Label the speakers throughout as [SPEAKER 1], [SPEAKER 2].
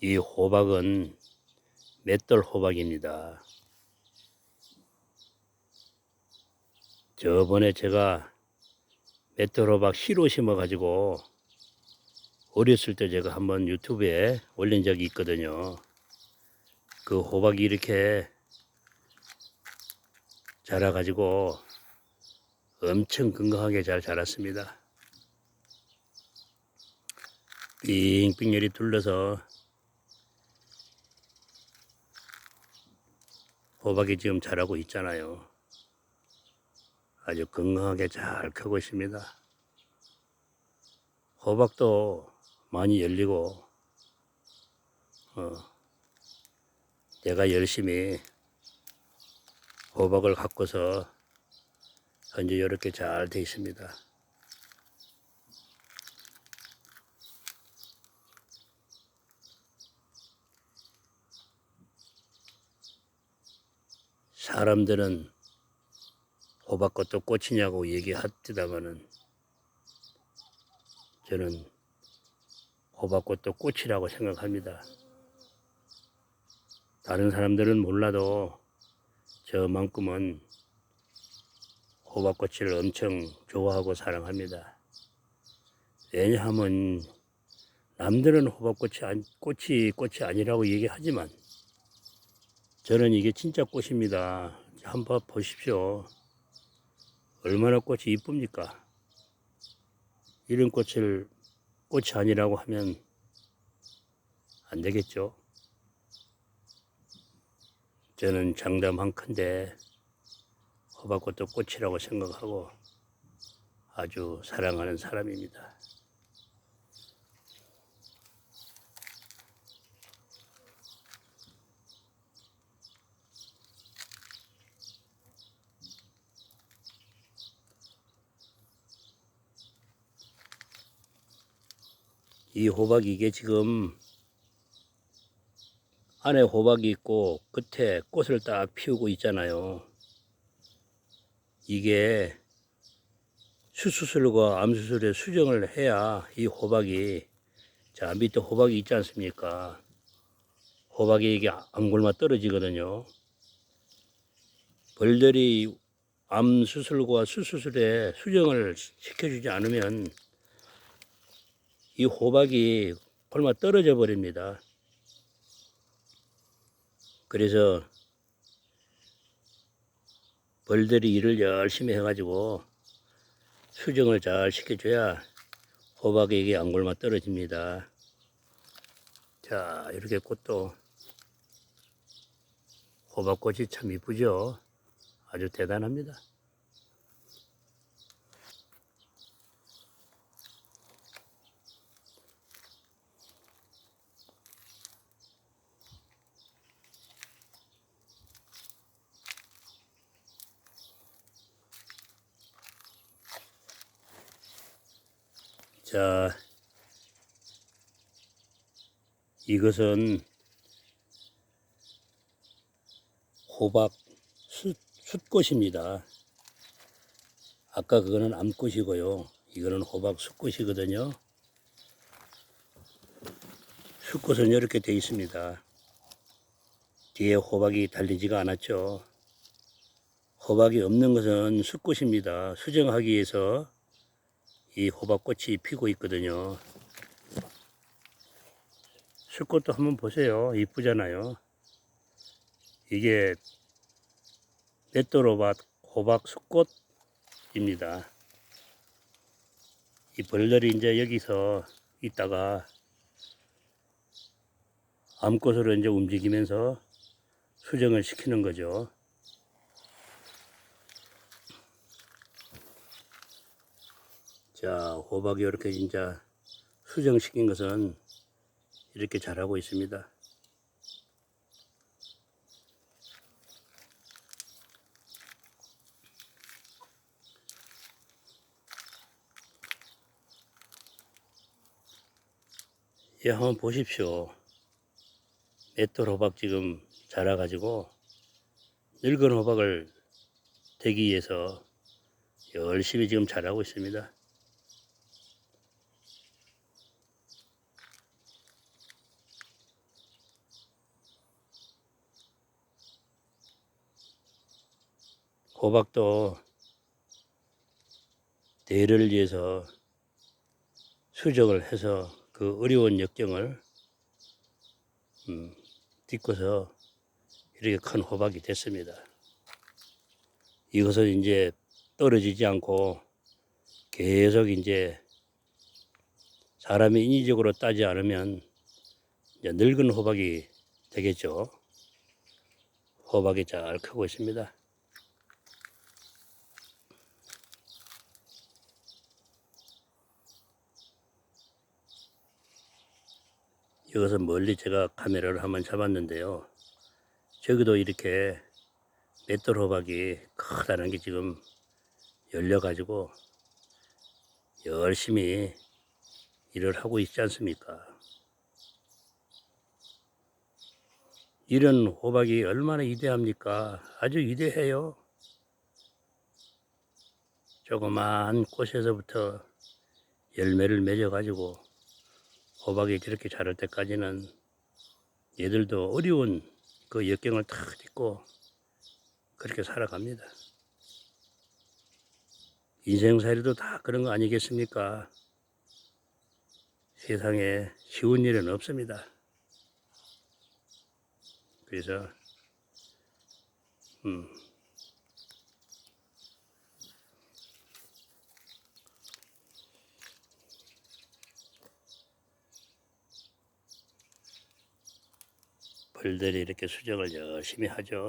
[SPEAKER 1] 이 호박은 맷돌 호박입니다. 저번에 제가 맷돌 호박 씨로 심어 가지고 어렸을 때 제가 한번 유튜브에 올린 적이 있거든요. 그 호박이 이렇게 자라 가지고 엄청 건강하게 잘 자랐습니다. 빙빙 열이 둘러서 호박이 지금 자라고 있잖아요. 아주 건강하게 잘 크고 있습니다. 호박도 많이 열리고, 어, 내가 열심히 호박을 갖고서 현재 이렇게 잘 돼 있습니다. 사람들은 호박꽃도 꽃이냐고 얘기하지다마는 저는 호박꽃도 꽃이라고 생각합니다. 다른 사람들은 몰라도 저만큼은 호박꽃을 엄청 좋아하고 사랑합니다. 왜냐하면 남들은 호박꽃이 꽃이 꽃이 아니라고 얘기하지만 저는 이게 진짜 꽃입니다. 한번 보십시오. 얼마나 꽃이 이쁩니까? 이런 꽃을 꽃이 아니라고 하면 안 되겠죠. 저는 장담 한 큰데 호박꽃도 꽃이라고 생각하고 아주 사랑하는 사람입니다. 이 호박이 이게 지금 안에 호박이 있고 끝에 꽃을 딱 피우고 있잖아요. 이게 수수술과 암수술에 수정을 해야 이 호박이 자 밑에 호박이 있지 않습니까? 호박이 이게 안 굶어 떨어지거든요. 벌들이 암 수술과 수수술에 수정을 시켜주지 않으면 이 호박이 굶어 떨어져 버립니다. 그래서 벌들이 일을 열심히 해가지고 수정을 잘 시켜줘야 호박이 이게 안 굶어 떨어집니다. 자, 이렇게 꽃도 호박꽃이 참 이쁘죠? 아주 대단합니다. 자, 이것은 호박 숯, 숯꽃입니다. 아까 그거는 암꽃이고요. 이거는 호박 숯꽃이거든요. 숯꽃은 이렇게 되어 있습니다. 뒤에 호박이 달리지가 않았죠. 호박이 없는 것은 숯꽃입니다. 수정하기 위해서 이 호박꽃이 피고 있거든요. 숯꽃도 한번 보세요. 이쁘잖아요. 이게 맷돌호박 호박 숯꽃입니다. 이 벌들이 이제 여기서 있다가 암꽃으로 이제 움직이면서 수정을 시키는 거죠. 자, 호박이 이렇게 진짜 수정시킨 것은 이렇게 자라고 있습니다. 예, 한번 보십시오. 맷돌 호박 지금 자라가지고 늙은 호박을 되기 위해서 열심히 지금 자라고 있습니다. 호박도 대를 위해서 수정을 해서 그 어려운 역경을 음, 딛고서 이렇게 큰 호박이 됐습니다. 이것은 이제 떨어지지 않고 계속 이제 사람이 인위적으로 따지 않으면 늙은 호박이 되겠죠. 호박이 잘 크고 있습니다. 이것은 멀리 제가 카메라를 한번 잡았는데요. 저기도 이렇게 맷돌 호박이 크다는 게 지금 열려가지고 열심히 일을 하고 있지 않습니까? 이런 호박이 얼마나 위대합니까? 아주 위대해요. 조그만 꽃에서부터 열매를 맺어가지고 호박이 저렇게 자랄 때까지는 얘들도 어려운 그 역경을 탁 딛고 그렇게 살아갑니다. 인생살이도 다 그런 거 아니겠습니까? 세상에 쉬운 일은 없습니다. 그래서 음, 벌들이 이렇게 수정을 열심히 하죠.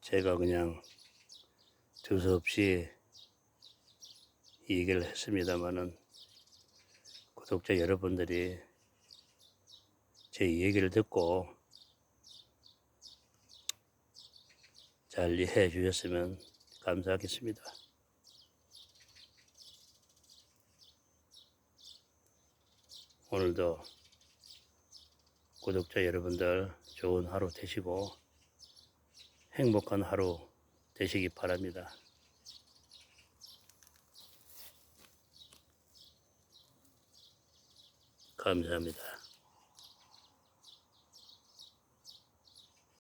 [SPEAKER 1] 제가 그냥 두서없이 이 얘기를 했습니다마는 구독자 여러분들이 제 얘기를 듣고 잘 이해해 주셨으면 감사하겠습니다. 오늘도 구독자 여러분들 좋은 하루 되시고 행복한 하루 되시기 바랍니다. 감사합니다.